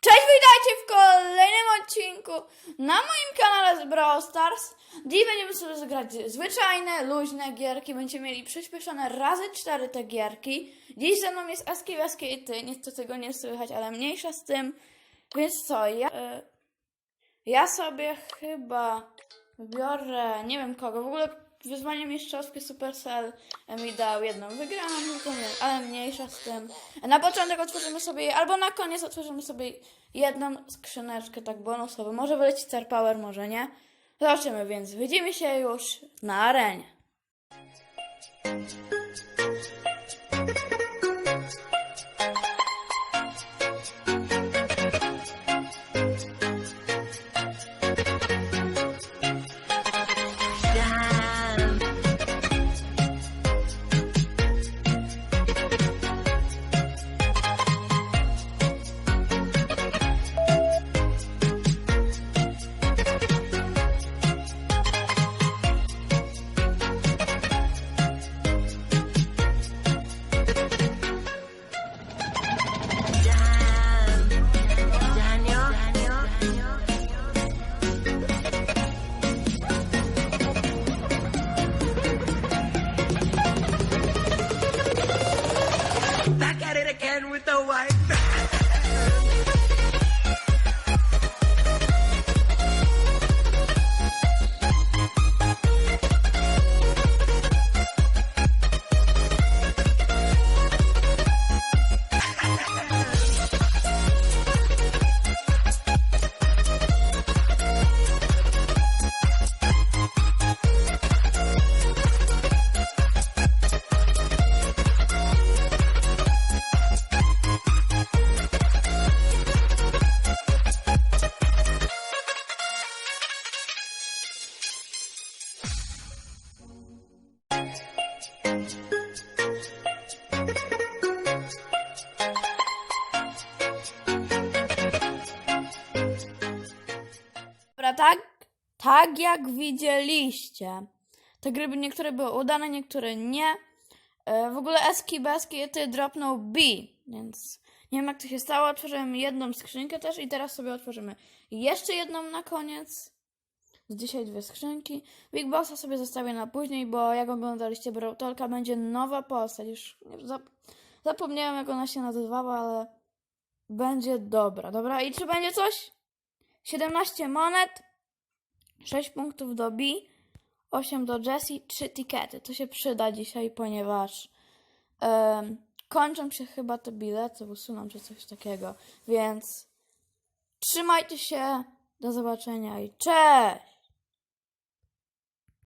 Cześć, witajcie w kolejnym odcinku na moim kanale z Brawl Stars. Dziś będziemy sobie zagrać zwyczajne, luźne gierki. Będziemy mieli przyspieszone razy cztery te gierki. Dziś ze mną jest Aski, Weski i Ty. Nie słychać, ale mniejsza z tym. Więc co, ja, e, ja sobie chyba wybiorę, nie wiem kogo, w ogóle wyzwanie mistrzowskie Supercell mi dał jedną wygraną, tylko nie, ale mniejsza z tym. Na początek otworzymy sobie, albo na koniec otworzymy sobie jedną skrzyneczkę, tak bonusową. Może wyleci Star Power, może nie. Zobaczymy, więc widzimy się już na arenie. Back at it again with the white. Tak, tak jak widzieliście. Te gry niektóre były udane, niektóre nie. E, w ogóle Eski Beski ty dropnął B, więc nie wiem jak to się stało. Otworzyłem jedną skrzynkę też i teraz sobie otworzymy jeszcze jedną na koniec. Z dzisiaj dwie skrzynki. Big Bossa sobie zostawię na później, bo jak oglądaliście Brawltalka, będzie nowa postać. Już zap- zapomniałem jak ona się nazywała, ale będzie dobra. Dobra, i czy będzie coś? 17 monet, 6 punktów do B, 8 do Jessie, 3 tikety. To się przyda dzisiaj, ponieważ em, kończą się chyba te bilety, usuną czy coś takiego. Więc trzymajcie się, do zobaczenia i cześć!